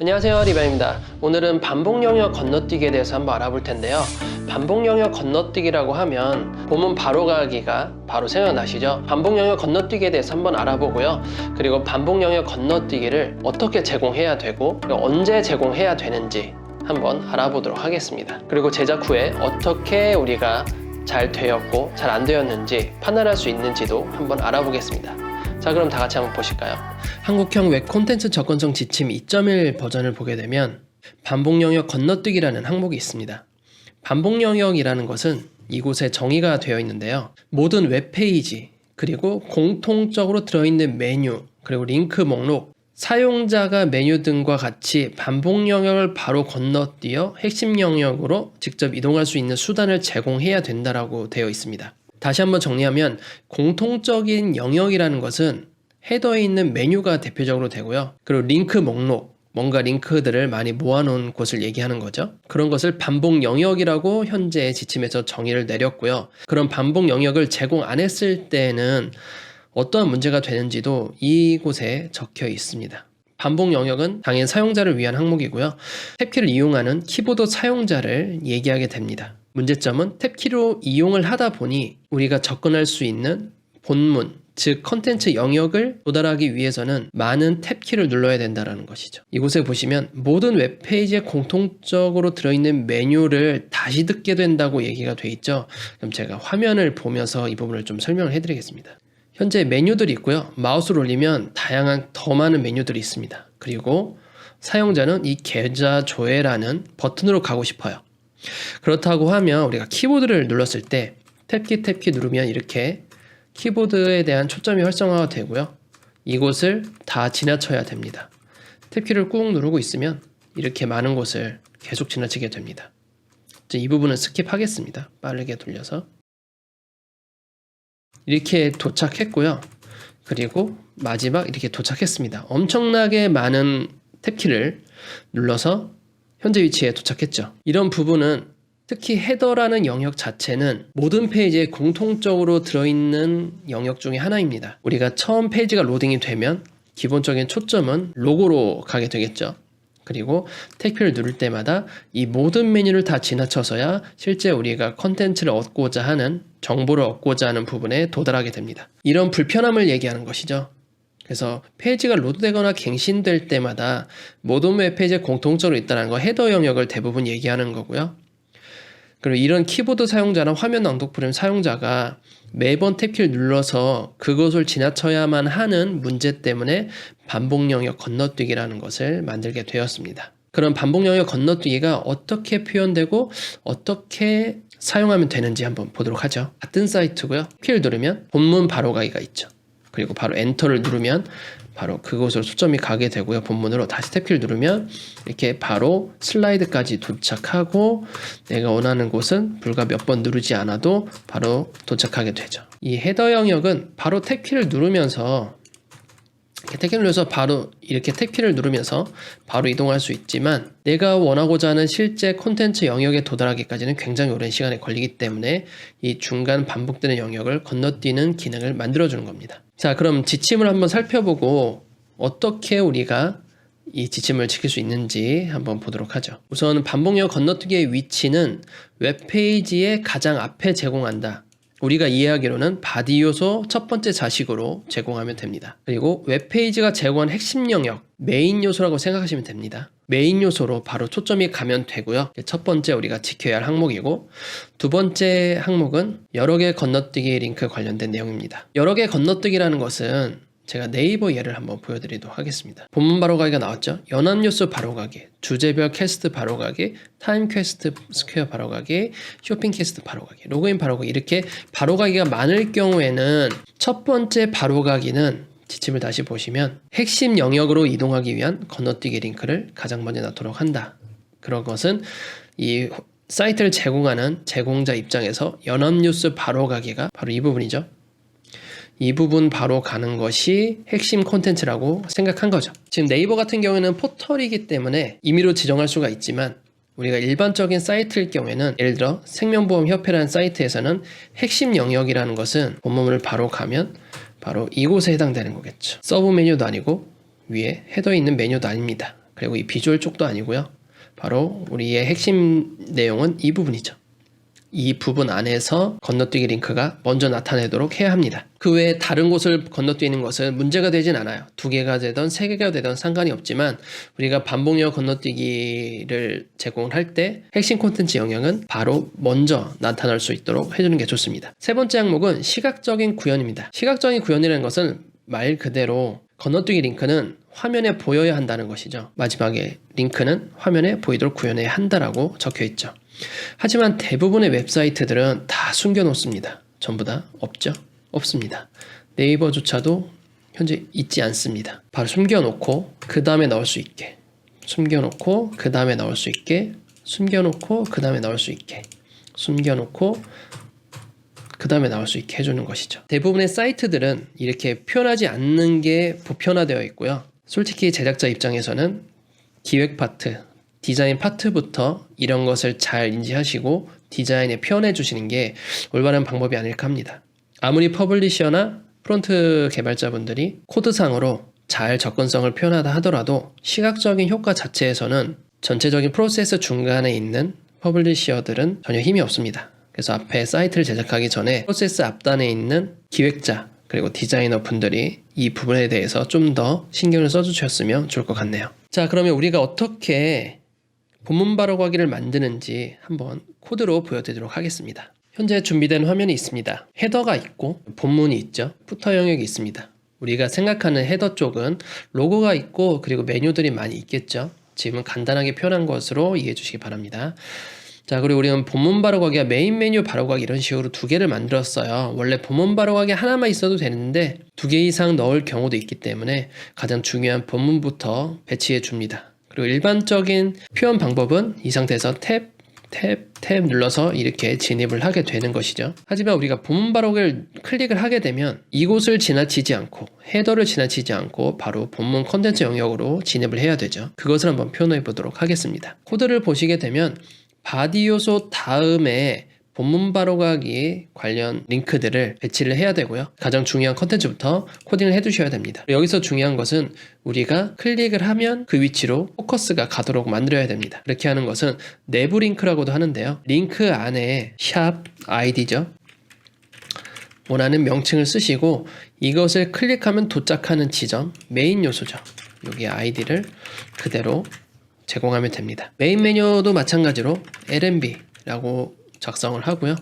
안녕하세요 리바입니다. 오늘은 반복 영역 건너뛰기에 대해서 한번 알아볼 텐데요. 반복 영역 건너뛰기라고 하면 본문 바로 가기가 바로 생각나시죠? 반복 영역 건너뛰기에 대해서 한번 알아보고요. 그리고 반복 영역 건너뛰기를 어떻게 제공해야 되고 언제 제공해야 되는지 한번 알아보도록 하겠습니다. 그리고 제작 후에 어떻게 우리가 잘 되었고 잘 안 되었는지 판단할 수 있는지도 한번 알아보겠습니다 자 그럼 다 같이 한번 보실까요? 한국형 웹 콘텐츠 접근성 지침 2.1 버전을 보게 되면 반복 영역 건너뛰기라는 항목이 있습니다. 반복 영역이라는 것은 이곳에 정의가 되어 있는데요. 모든 웹페이지 그리고 공통적으로 들어있는 메뉴 그리고 링크 목록 사용자가 메뉴 등과 같이 반복 영역을 바로 건너뛰어 핵심 영역으로 직접 이동할 수 있는 수단을 제공해야 된다라고 되어 있습니다. 다시 한번 정리하면 공통적인 영역이라는 것은 헤더에 있는 메뉴가 대표적으로 되고요. 그리고 링크 목록, 뭔가 링크들을 많이 모아놓은 곳을 얘기하는 거죠. 그런 것을 반복 영역이라고 현재 지침에서 정의를 내렸고요. 그런 반복 영역을 제공 안 했을 때는 어떠한 문제가 되는지도 이곳에 적혀 있습니다. 반복 영역은 당연 사용자를 위한 항목이고요. 탭키를 이용하는 키보드 사용자를 얘기하게 됩니다. 문제점은 탭키로 이용을 하다 보니 우리가 접근할 수 있는 본문, 즉 컨텐츠 영역을 도달하기 위해서는 많은 탭키를 눌러야 된다는 것이죠. 이곳에 보시면 모든 웹페이지에 공통적으로 들어있는 메뉴를 다시 듣게 된다고 얘기가 돼 있죠. 그럼 제가 화면을 보면서 이 부분을 좀 설명을 해드리겠습니다. 현재 메뉴들이 있고요. 마우스를 올리면 다양한 더 많은 메뉴들이 있습니다. 그리고 사용자는 이 계좌 조회라는 버튼으로 가고 싶어요. 그렇다고 하면 우리가 키보드를 눌렀을 때 탭키 탭키 누르면 이렇게 키보드에 대한 초점이 활성화가 되고요. 이곳을 다 지나쳐야 됩니다. 탭키를 꾹 누르고 있으면 이렇게 많은 곳을 계속 지나치게 됩니다. 이 부분은 스킵하겠습니다. 빠르게 돌려서 이렇게 도착했고요. 그리고 마지막 이렇게 도착했습니다. 엄청나게 많은 탭키를 눌러서 현재 위치에 도착했죠. 이런 부분은 특히 헤더라는 영역 자체는 모든 페이지에 공통적으로 들어있는 영역 중에 하나입니다. 우리가 처음 페이지가 로딩이 되면 기본적인 초점은 로고로 가게 되겠죠. 그리고 택키를 누를 때마다 이 모든 메뉴를 다 지나쳐서야 실제 우리가 컨텐츠를 얻고자 하는 정보를 얻고자 하는 부분에 도달하게 됩니다. 이런 불편함을 얘기하는 것이죠. 그래서 페이지가 로드되거나 갱신될 때마다 모든 웹페이지에 공통적으로 있다는 거 헤더 영역을 대부분 얘기하는 거고요. 그리고 이런 키보드 사용자나 화면 낭독 프레임 사용자가 매번 탭키를 눌러서 그것을 지나쳐야만 하는 문제 때문에 반복 영역 건너뛰기라는 것을 만들게 되었습니다. 그럼 반복 영역 건너뛰기가 어떻게 표현되고 어떻게 사용하면 되는지 한번 보도록 하죠. 같은 사이트고요. 키를 누르면 본문 바로 가기가 있죠. 그리고 바로 엔터를 누르면 바로 그곳으로 초점이 가게 되고요. 본문으로 다시 탭키를 누르면 이렇게 바로 슬라이드까지 도착하고 내가 원하는 곳은 불과 몇 번 누르지 않아도 바로 도착하게 되죠. 이 헤더 영역은 바로 탭키를 누르면서 탭키를 눌러서 바로 이렇게 탭키를 누르면서 바로 이동할 수 있지만 내가 원하고자 하는 실제 콘텐츠 영역에 도달하기까지는 굉장히 오랜 시간이 걸리기 때문에 이 중간 반복되는 영역을 건너뛰는 기능을 만들어주는 겁니다. 자, 그럼 지침을 한번 살펴보고 어떻게 우리가 이 지침을 지킬 수 있는지 한번 보도록 하죠. 우선 반복력 건너뛰기의 위치는 웹페이지의 가장 앞에 제공한다. 우리가 이해하기로는 바디 요소 첫 번째 자식으로 제공하면 됩니다. 그리고 웹페이지가 제공한 핵심 영역, 메인 요소라고 생각하시면 됩니다. 메인 요소로 바로 초점이 가면 되고요. 첫 번째 우리가 지켜야 할 항목이고 두 번째 항목은 여러 개 건너뛰기 링크 관련된 내용입니다. 여러 개 건너뛰기라는 것은 제가 네이버 예를 한번 보여드리도록 하겠습니다. 본문 바로가기가 나왔죠. 연합뉴스 바로가기, 주제별 캐스트 바로가기, 타임 퀘스트 스퀘어 바로가기, 쇼핑 캐스트 바로가기, 로그인 바로가기 이렇게 바로가기가 많을 경우에는 첫 번째 바로가기는 지침을 다시 보시면 핵심 영역으로 이동하기 위한 건너뛰기 링크를 가장 먼저 놔도록 한다. 그런 것은 이 사이트를 제공하는 제공자 입장에서 연합뉴스 바로 가기가 바로 이 부분이죠. 이 부분 바로 가는 것이 핵심 콘텐츠라고 생각한 거죠. 지금 네이버 같은 경우에는 포털이기 때문에 임의로 지정할 수가 있지만 우리가 일반적인 사이트일 경우에는 예를 들어 생명보험협회라는 사이트에서는 핵심 영역이라는 것은 본문을 바로 가면 바로 이곳에 해당되는 거겠죠. 서브 메뉴도 아니고 위에 헤더 있는 메뉴도 아닙니다. 그리고 이 비주얼 쪽도 아니고요. 바로 우리의 핵심 내용은 이 부분이죠. 이 부분 안에서 건너뛰기 링크가 먼저 나타내도록 해야 합니다. 그 외에 다른 곳을 건너뛰는 것은 문제가 되진 않아요. 두 개가 되던 세 개가 되던 상관이 없지만 우리가 반복력 건너뛰기를 제공을 할때 핵심 콘텐츠 영역은 바로 먼저 나타날 수 있도록 해주는 게 좋습니다. 세 번째 항목은 시각적인 구현입니다. 시각적인 구현이라는 것은 말 그대로 건너뛰기 링크는 화면에 보여야 한다는 것이죠. 마지막에 링크는 화면에 보이도록 구현해야 한다라고 적혀 있죠. 하지만 대부분의 웹사이트들은 다 숨겨 놓습니다. 전부 다 없죠? 없습니다. 네이버조차도 현재 있지 않습니다. 바로 숨겨 놓고 그 다음에 나올 수 있게 숨겨 놓고 그 다음에 나올 수 있게 숨겨 놓고 그 다음에 나올 수 있게 숨겨 놓고 그 다음에 나올 수 있게 해주는 것이죠. 대부분의 사이트들은 이렇게 표현하지 않는 게 보편화되어 있고요. 솔직히 제작자 입장에서는 기획 파트, 디자인 파트부터 이런 것을 잘 인지하시고 디자인에 표현해 주시는 게 올바른 방법이 아닐까 합니다. 아무리 퍼블리셔나 프론트 개발자분들이 코드상으로 잘 접근성을 표현하다 하더라도 시각적인 효과 자체에서는 전체적인 프로세스 중간에 있는 퍼블리셔들은 전혀 힘이 없습니다. 그래서 앞에 사이트를 제작하기 전에 프로세스 앞단에 있는 기획자 그리고 디자이너 분들이 이 부분에 대해서 좀 더 신경을 써주셨으면 좋을 것 같네요. 자, 그러면 우리가 어떻게 본문 바로 가기를 만드는지 한번 코드로 보여드리도록 하겠습니다. 현재 준비된 화면이 있습니다. 헤더가 있고 본문이 있죠. 푸터 영역이 있습니다. 우리가 생각하는 헤더 쪽은 로고가 있고 그리고 메뉴들이 많이 있겠죠. 지금은 간단하게 표현한 것으로 이해해 주시기 바랍니다. 자, 그리고 우리는 본문 바로 가기와 메인 메뉴 바로 가기 이런 식으로 두 개를 만들었어요. 원래 본문 바로 가기 하나만 있어도 되는데 두 개 이상 넣을 경우도 있기 때문에 가장 중요한 본문부터 배치해 줍니다. 그리고 일반적인 표현 방법은 이 상태에서 탭, 탭, 탭 눌러서 이렇게 진입을 하게 되는 것이죠. 하지만 우리가 본문 바로를 클릭을 하게 되면 이곳을 지나치지 않고 헤더를 지나치지 않고 바로 본문 컨텐츠 영역으로 진입을 해야 되죠. 그것을 한번 표현해 보도록 하겠습니다. 코드를 보시게 되면 바디 요소 다음에 본문 바로 가기 관련 링크들을 배치를 해야 되고요. 가장 중요한 컨텐츠부터 코딩을 해두셔야 됩니다. 여기서 중요한 것은 우리가 클릭을 하면 그 위치로 포커스가 가도록 만들어야 됩니다. 이렇게 하는 것은 내부 링크라고도 하는데요. 링크 안에 샵 아이디죠. 원하는 명칭을 쓰시고 이것을 클릭하면 도착하는 지점 메인 요소죠. 여기 아이디를 그대로 제공하면 됩니다. 메인 메뉴도 마찬가지로 LNB라고 작성을 하고요.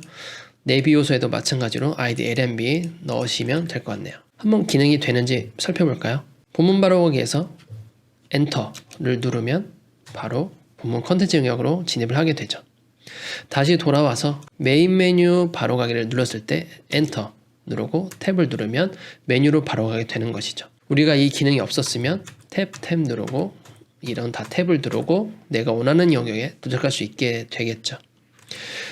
내비 요소에도 마찬가지로 아이디 LNB 넣으시면 될 것 같네요. 한번 기능이 되는지 살펴볼까요? 본문 바로가기에서 엔터를 누르면 바로 본문 컨텐츠 영역으로 진입을 하게 되죠. 다시 돌아와서 메인 메뉴 바로 가기를 눌렀을 때 엔터 누르고 탭을 누르면 메뉴로 바로 가게 되는 것이죠. 우리가 이 기능이 없었으면 탭, 탭 누르고 이런 다 탭을 누르고 내가 원하는 영역에 도착할 수 있게 되겠죠.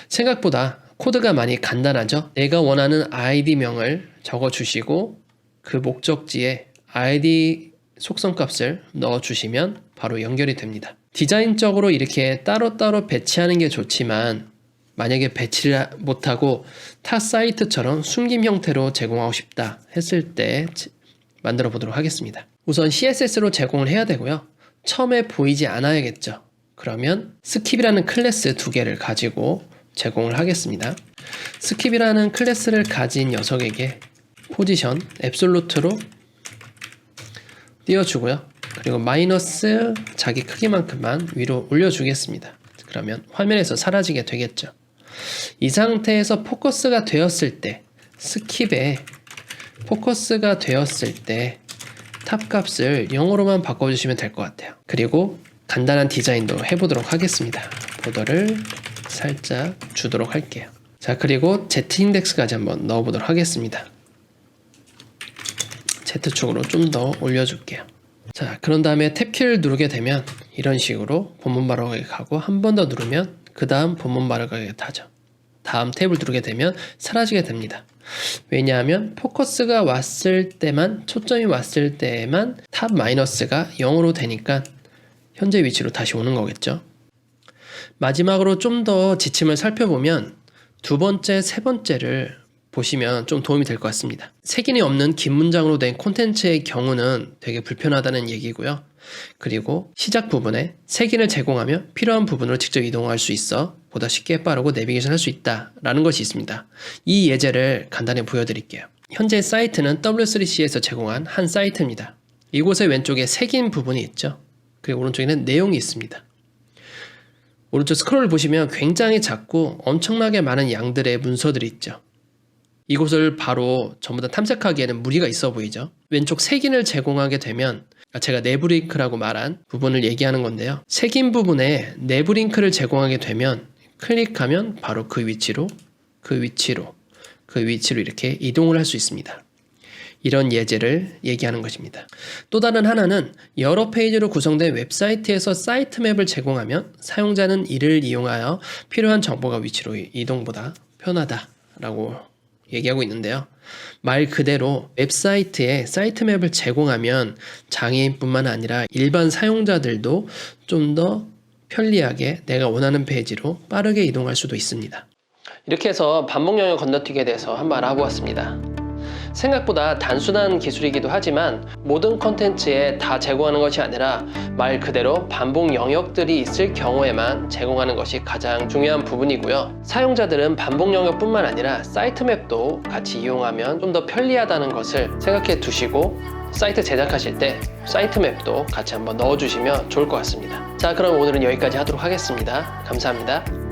생각보다 코드가 많이 간단하죠. 내가 원하는 아이디명을 적어 주시고 그 목적지에 아이디 속성 값을 넣어 주시면 바로 연결이 됩니다. 디자인적으로 이렇게 따로따로 배치하는 게 좋지만 만약에 배치를 못하고 타 사이트처럼 숨김 형태로 제공하고 싶다 했을 때 만들어 보도록 하겠습니다. 우선 CSS로 제공을 해야 되고요. 처음에 보이지 않아야겠죠. 그러면 스킵이라는 클래스 두 개를 가지고 제공을 하겠습니다. 스킵이라는 클래스를 가진 녀석에게 포지션 앱솔루트로 띄워주고요. 그리고 마이너스 자기 크기만큼만 위로 올려주겠습니다. 그러면 화면에서 사라지게 되겠죠. 이 상태에서 포커스가 되었을 때 스킵에 포커스가 되었을 때 탑 값을 0으로만 바꿔주시면 될 것 같아요. 그리고 간단한 디자인도 해보도록 하겠습니다. 보더를 살짝 주도록 할게요. 자, 그리고 Z 인덱스까지 한번 넣어보도록 하겠습니다. Z축으로 좀 더 올려줄게요. 자, 그런 다음에 탭키를 누르게 되면 이런 식으로 본문 바로가기 가고 한 번 더 누르면 그 다음 본문 바로가기가 타죠. 다음 탭을 누르게 되면 사라지게 됩니다. 왜냐하면 포커스가 왔을 때만 초점이 왔을 때만 탑 마이너스가 0으로 되니까 현재 위치로 다시 오는 거겠죠. 마지막으로 좀 더 지침을 살펴보면 두 번째, 세 번째를 보시면 좀 도움이 될 것 같습니다. 색인이 없는 긴 문장으로 된 콘텐츠의 경우는 되게 불편하다는 얘기고요. 그리고 시작 부분에 색인을 제공하며 필요한 부분으로 직접 이동할 수 있어 보다 쉽게 빠르고 내비게이션 할 수 있다 라는 것이 있습니다. 이 예제를 간단히 보여드릴게요. 현재 사이트는 W3C에서 제공한 한 사이트입니다. 이곳의 왼쪽에 색인 부분이 있죠. 그리고 오른쪽에는 내용이 있습니다. 오른쪽 스크롤을 보시면 굉장히 작고 엄청나게 많은 양들의 문서들이 있죠. 이곳을 바로 전부 다 탐색하기에는 무리가 있어 보이죠. 왼쪽 색인을 제공하게 되면 아, 제가 내부 링크라고 말한 부분을 얘기하는 건데요. 색인 부분에 내부 링크를 제공하게 되면 클릭하면 바로 그 위치로 그 위치로 그 위치로 이렇게 이동을 할 수 있습니다. 이런 예제를 얘기하는 것입니다. 또 다른 하나는 여러 페이지로 구성된 웹사이트에서 사이트 맵을 제공하면 사용자는 이를 이용하여 필요한 정보가 위치로 이동보다 편하다라고 얘기하고 있는데요. 말 그대로 웹사이트에 사이트 맵을 제공하면 장애인뿐만 아니라 일반 사용자들도 좀 더 편리하게 내가 원하는 페이지로 빠르게 이동할 수도 있습니다. 이렇게 해서 반복 영역 건너뛰기에 대해서 한번 알아보았습니다. 생각보다 단순한 기술이기도 하지만 모든 컨텐츠에 다 제공하는 것이 아니라 말 그대로 반복 영역들이 있을 경우에만 제공하는 것이 가장 중요한 부분이고요. 사용자들은 반복 영역뿐만 아니라 사이트 맵도 같이 이용하면 좀 더 편리하다는 것을 생각해 두시고 사이트 제작하실 때 사이트 맵도 같이 한번 넣어주시면 좋을 것 같습니다. 자, 그럼 오늘은 여기까지 하도록 하겠습니다. 감사합니다.